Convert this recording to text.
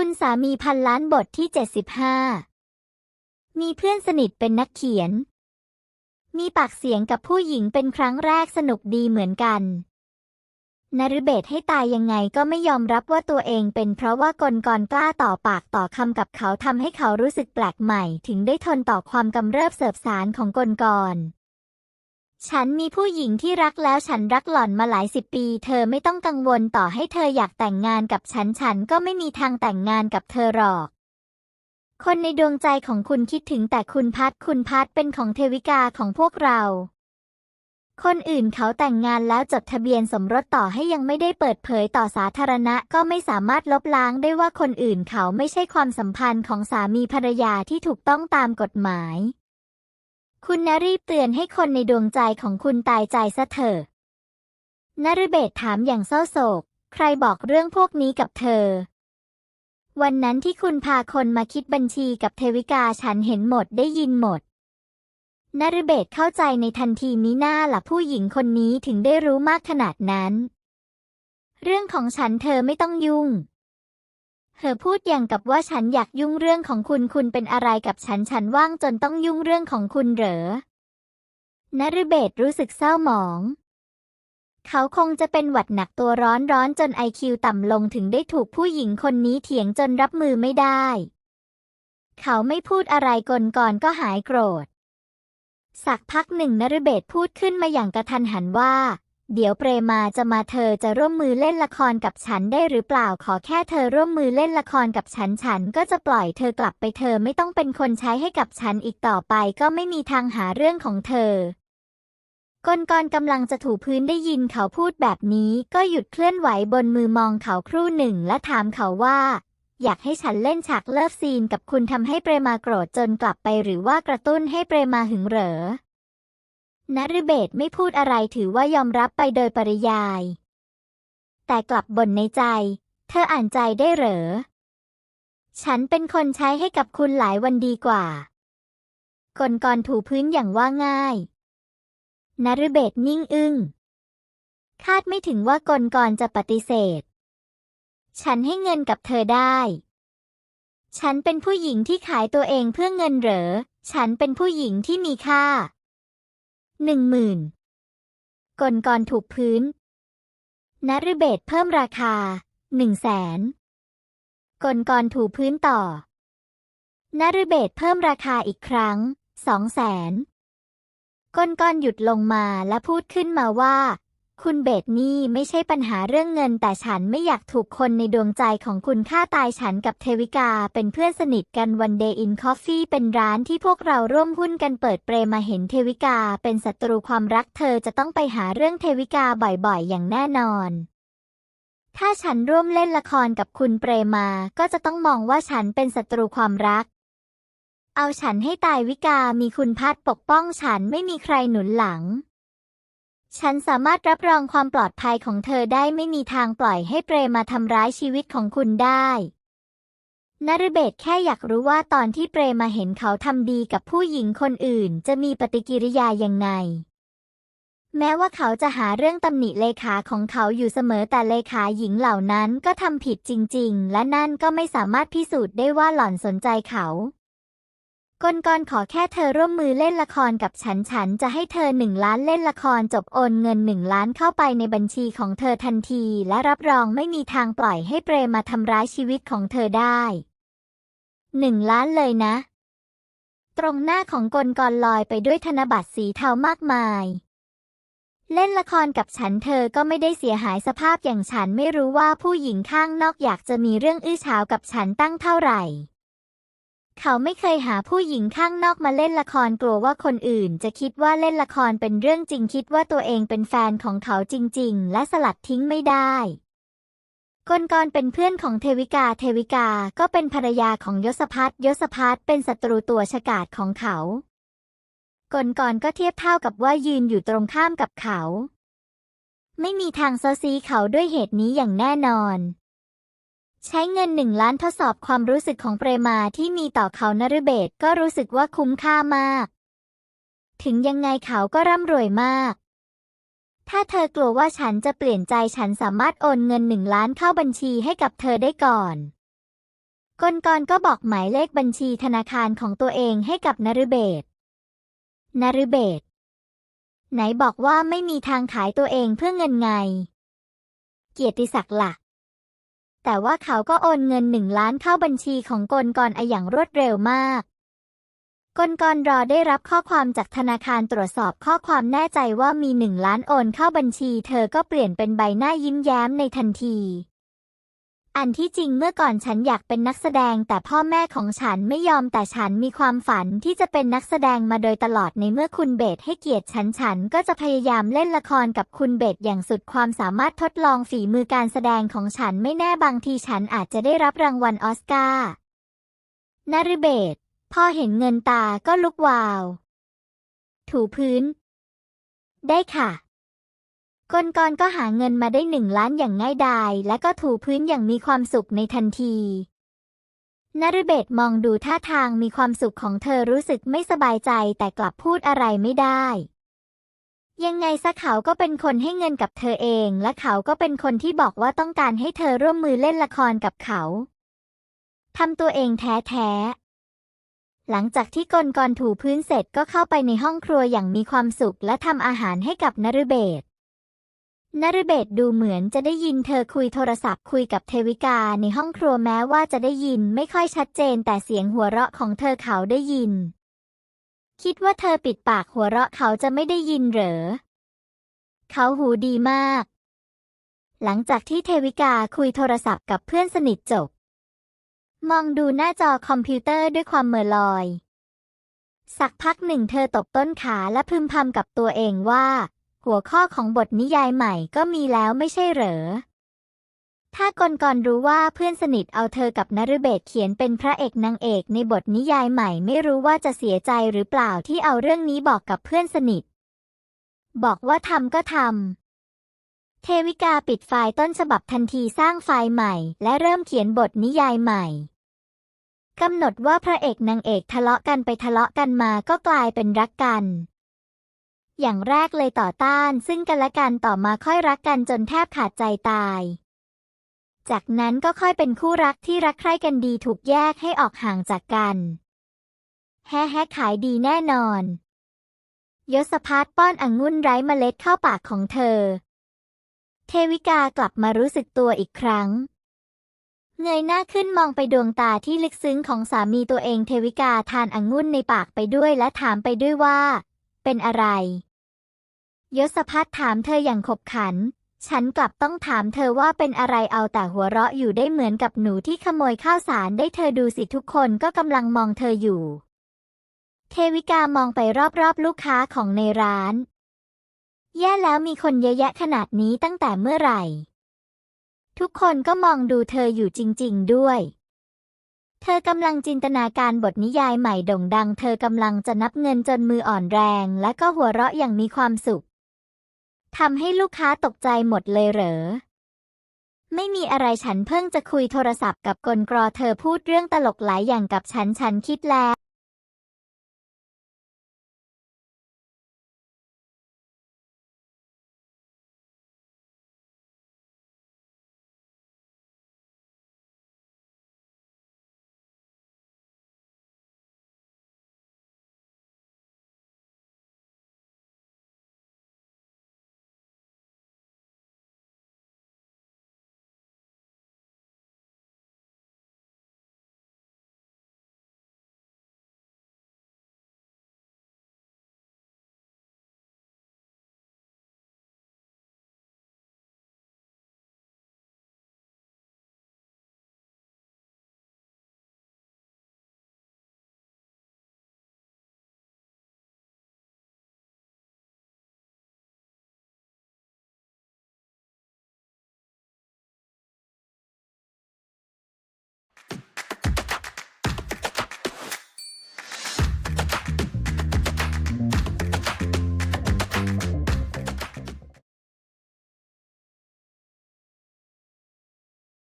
คุณสามีพันล้านบทที่ 75 มีเพื่อนสนิทเป็นนักเขียน มีปากเสียงกับผู้หญิงเป็นครั้งแรกสนุกดีเหมือนกันนฤเบศให้ตายยังไงก็ไม่ยอมรับว่าตัวเองเป็นเพราะว่ากลกรกล้าต่อปากต่อคำกับเขาทำให้เขารู้สึกแปลกใหม่ ถึงได้ทนต่อความกำเริบเสบสารของกลกร ฉันมีผู้หญิงที่รักแล้วฉันรักหล่อนมาหลายสิบปี เธอไม่ต้องกังวลต่อให้เธออยากแต่งงานกับฉัน ฉันก็ไม่มีทางแต่งงานกับเธอหรอก คนในดวงใจของคุณคิดถึงแต่คุณพัดคุณพัดเป็นของเทวิกาของพวกเรา คนอื่นเขาแต่งงานแล้วจดทะเบียนสมรสต่อให้ยังไม่ได้เปิดเผยต่อสาธารณะ ก็ไม่สามารถลบล้างได้ว่าคนอื่นเขาไม่ใช่ความสัมพันธ์ของสามีภรรยาที่ถูกต้องตามกฎหมาย คุณนรีบเตือนให้คนในดวงใจของคุณตายใจซะเถอะนฤเบศถามอย่างเศร้าโศก ใครบอกเรื่องพวกนี้กับเธอ วันนั้นที่คุณพาคนมาคิดบัญชีกับเทวิกาฉันเห็นหมดได้ยินหมดนฤเบศเข้าใจในทันทีมิน่าล่ะผู้หญิงคนนี้ถึงได้รู้มากขนาดนั้น เรื่องของฉันเธอไม่ต้องยุ่ง เธอพูดอย่างกับว่าฉันอยากยุ่งเรื่องของคุณคุณเป็นอะไรกับฉันฉันว่างจนต้องยุ่งเรื่องของคุณเหรอนฤเบศรู้สึกเศร้าหมอง เขาคงจะเป็นหวัดหนักตัวร้อนร้อนจนไอคิวต่ำลงถึงได้ถูกผู้หญิงคนนี้เถียงจนรับมือไม่ได้ เขาไม่พูดอะไรกลก่อนก็หายโกรธ สักพักหนึ่งนฤเบศพูดขึ้นมาอย่างกระทันหันว่า เดี๋ยวเปรมาจะมาเธอจะร่วมมือเล่นละครกับฉันได้หรือเปล่าขอแค่เธอร่วมมือเล่นละครกับฉันฉันก็จะปล่อยเธอกลับไปเธอไม่ต้องเป็นคนใช้ให้กับฉันอีกต่อไปก็ไม่มีทางหาเรื่องของเธอกลกรกำลังจะถูพื้นได้ยินเขาพูดแบบนี้ ก็หยุดเคลื่อนไหวบนมือมองเขาครู่หนึ่งและถามเขาว่า อยากให้ฉันเล่นฉากเลิฟซีนกับคุณทำให้เปรมาโกรธจนกลับไปหรือว่ากระตุ้นให้เปรมาหึงเหรอ นฤเบศไม่พูดอะไรถือว่ายอมรับไปโดยปริยาย แต่กลับบ่นในใจ เธออ่านใจได้เหรอ ฉันเป็นคนใช้ให้กับคุณหลายวันดีกว่ากลกรถูพื้นอย่างว่าง่ายนฤเบศนิ่งอึง้ง คาดไม่ถึงว่ากลกรจะปฏิเสธ ฉันให้เงินกับเธอได้ ฉันเป็นผู้หญิงที่ขายตัวเองเพื่อเงินเหรอ ฉันเป็นผู้หญิงที่มีค่า หนึ่งหมื่นกลกรถูกพื้นนฤเบศเพิ่มราคาหนึ่งแสนกลกรถูพื้นต่อนฤเบศเพิ่มราคาอีกครั้งสองแสนก้นก้อนหยุดลงมาและพูดขึ้นมาว่า คุณเบสนี่ไม่ใช่ปัญหาเรื่องเงิน แต่ฉันไม่อยากถูกคนในดวงใจของคุณฆ่าตายฉันกับเทวิกาเป็นเพื่อนสนิทกันวันเดย์อินคอฟฟี่เป็นร้านที่พวกเราร่วมหุ้นกันเปิดเปรมาเห็นเทวิกาเป็นศัตรูความรักเธอจะต้องไปหาเรื่องเทวิกาบ่อยๆ อย่างแน่นอน ถ้าฉันร่วมเล่นละครกับคุณเปรมาก็จะต้องมองว่าฉันเป็นศัตรูความรัก เอาฉันให้ตายวิกามีคุณพัดปกป้องฉันไม่มีใครหนุนหลัง ฉันสามารถรับรองความปลอดภัยของเธอได้ไม่มีทางปล่อยให้เปรมาทำร้ายชีวิตของคุณได้นฤเบศแค่อยากรู้ว่าตอนที่เปรมาเห็นเขาทำดีกับผู้หญิงคนอื่น จะมีปฏิกิริยายังไงแม้ว่าเขาจะหาเรื่องตำหนิเลขาของเขาอยู่เสมอแต่เลขาหญิงเหล่านั้นก็ทำผิดจริง ๆ และนั่นก็ไม่สามารถพิสูจน์ได้ว่าหล่อนสนใจเขา กลกรขอแค่เธอร่วมมือเล่นละครกับฉันฉันจะให้เธอหนึ่งล้านเล่นละครจบโอนเงินหนึ่งล้านเข้าไปในบัญชีของเธอทันที และรับรองไม่มีทางปล่อยให้เปรมาทำร้ายชีวิตของเธอได้หนึ่งล้านเลยนะ ตรงหน้าของกลกรลอยไปด้วยธนบัตรสีเทามากมาย เล่นละครกับฉันเธอก็ไม่ได้เสียหายสภาพอย่างฉันไม่รู้ว่าผู้หญิงข้างนอกอยากจะมีเรื่องอื้อฉาวกับฉันตั้งเท่าไหร่ เขาไม่เคยหาผู้หญิงข้างนอกมาเล่นละครกลัวว่าคนอื่น จะคิดว่าเล่นละครเป็นเรื่องจริงคิดว่าตัวเองเป็นแฟนของเขาจริง ๆ และสลัดทิ้งไม่ได้กลกรเป็นเพื่อนของเทวิกา เทวิกาก็เป็นภรรยาของยศพัฒยศพัฒเป็นศัตรูตัวฉกาจของเขากลกรก็เทียบเท่ากับว่ายืนอยู่ตรงข้ามกับเขา ไม่มีทางเซาซีเขาด้วยเหตุนี้อย่างแน่นอน ใช้เงินหนึ่งล้านทดสอบความรู้สึกของเปรมาที่มีต่อเขานฤเบศก็รู้สึกว่าคุ้มค่ามาก ถึงยังไงเขาก็ร่ำรวยมาก ถ้าเธอกลัวว่าฉันจะเปลี่ยนใจฉันสามารถโอนเงินหนึ่งล้านเข้าบัญชีให้กับเธอได้ก่อนกลกรก็บอกหมายเลขบัญชีธนาคารของตัวเองให้กับนฤเบศนฤเบศไหนบอกว่าไม่มีทางขายตัวเองเพื่อเงินไง เกียรติศักดิ์ล่ะ แต่ว่าเขาก็โอนเงินหนึ่งล้านเข้าบัญชีของกลกรออย่างรวดเร็วมาก กลกรรอได้รับข้อความจากธนาคารตรวจสอบข้อความแน่ใจว่ามีหนึ่งล้านโอนเข้าบัญชี เธอก็เปลี่ยนเป็นใบหน้ายิ้มแย้มในทันที อันที่จริงเมื่อก่อนฉันอยากเป็นนักแสดงแต่พ่อแม่ของฉันไม่ยอมแต่ฉันมีความฝันที่จะเป็นนักแสดงมาโดยตลอดในเมื่อคุณเบสให้เกียรติฉันฉันก็จะพยายามเล่นละครกับคุณเบสอย่างสุดความสามารถทดลองฝีมือการแสดงของฉันไม่แน่บางทีฉันอาจจะได้รับรางวัลออสการ์นฤเบศพอเห็นเงินตาก็ลุกวาว ถูพื้น ได้ค่ะ กลกรก็หาเงินมาได้หนึ่งล้านอย่างง่ายดาย และก็ถูพื้นอย่างมีความสุขในทันทีนฤเบศมองดูท่าทางมีความสุขของเธอรู้สึกไม่สบายใจแต่กลับพูดอะไรไม่ได้ ยังไงซะเขาก็เป็นคนให้เงินกับเธอเอง และเขาก็เป็นคนที่บอกว่าต้องการให้เธอร่วมมือเล่นละครกับเขาทำตัวเองแท้ๆหลังจากที่กลกรถูพื้นเสร็จก็เข้าไปในห้องครัวอย่างมีความสุขและทำอาหารให้กับนฤเบศ นฤเบศดูเหมือนจะได้ยินเธอคุยโทรศัพท์คุยกับเทวิกาในห้องครัวแม้ว่าจะได้ยินไม่ค่อยชัดเจนแต่เสียงหัวเราะของเธอเขาได้ยิน คิดว่าเธอปิดปากหัวเราะเขาจะไม่ได้ยินเหรอ เขาหูดีมาก หลังจากที่เทวิกาคุยโทรศัพท์กับเพื่อนสนิทจบ มองดูหน้าจอคอมพิวเตอร์ด้วยความเหม่อลอย สักพักหนึ่งเธอตบต้นขาและพึมพำกับตัวเองว่า หัวข้อของบทนิยายใหม่ก็มีแล้วไม่ใช่เหรอ ถ้ากลกรรู้ว่าเพื่อนสนิทเอาเธอกับนฤเบศเขียนเป็นพระเอกนางเอกในบทนิยายใหม่ไม่รู้ว่าจะเสียใจหรือเปล่าที่เอาเรื่องนี้บอกกับเพื่อนสนิท บอกว่าทำก็ทำ เทวิกาปิดไฟล์ต้นฉบับทันทีสร้างไฟล์ใหม่ และเริ่มเขียนบทนิยายใหม่กำหนดว่าพระเอกนางเอกทะเลาะกันไปทะเลาะกันมาก็กลายเป็นรักกัน อย่างแรกเลยต่อต้านซึ่งกันและกันต่อมาค่อยรักกันจนแทบขาดใจตาย จากนั้นก็ค่อยเป็นคู่รักที่รักใคร่กันดีถูกแยกให้ออกห่างจากกันแฮะแฮะขายดีแน่นอน ยศพัฒป้อนองุ่นไร้เมล็ดเข้าปากของเธอ เทวิกากลับมารู้สึกตัวอีกครั้ง เงยหน้าขึ้นมองไปดวงตาที่ลึกซึ้งของสามีตัวเองเทวิกาทานองุ่นในปากไปด้วยและถามไปด้วยว่า เป็นอะไร ยศพัฒถามเธออย่างขบขัน ฉันกลับต้องถามเธอว่าเป็นอะไรเอาแต่หัวเราะอยู่ได้เหมือนกับหนูที่ขโมยข้าวสารได้เธอดูสิทุกคนก็กำลังมองเธออยู่ เทวิกามองไปรอบๆลูกค้าของในร้าน แย่แล้วมีคนเยอะแยะขนาดนี้ตั้งแต่เมื่อไหร่ ทุกคนก็มองดูเธออยู่จริง ๆ ด้วยเธอกำลังจินตนาการบทนิยายใหม่โด่งดัง เธอกำลังจะนับเงินจนมืออ่อนแรง และก็หัวเราะอย่างมีความสุข ทำให้ลูกค้าตกใจหมดเลยเหรอ ไม่มีอะไรฉันเพิ่งจะคุยโทรศัพท์กับกลกรอเธอพูดเรื่องตลกหลายอย่างกับฉันฉันคิดแล้ว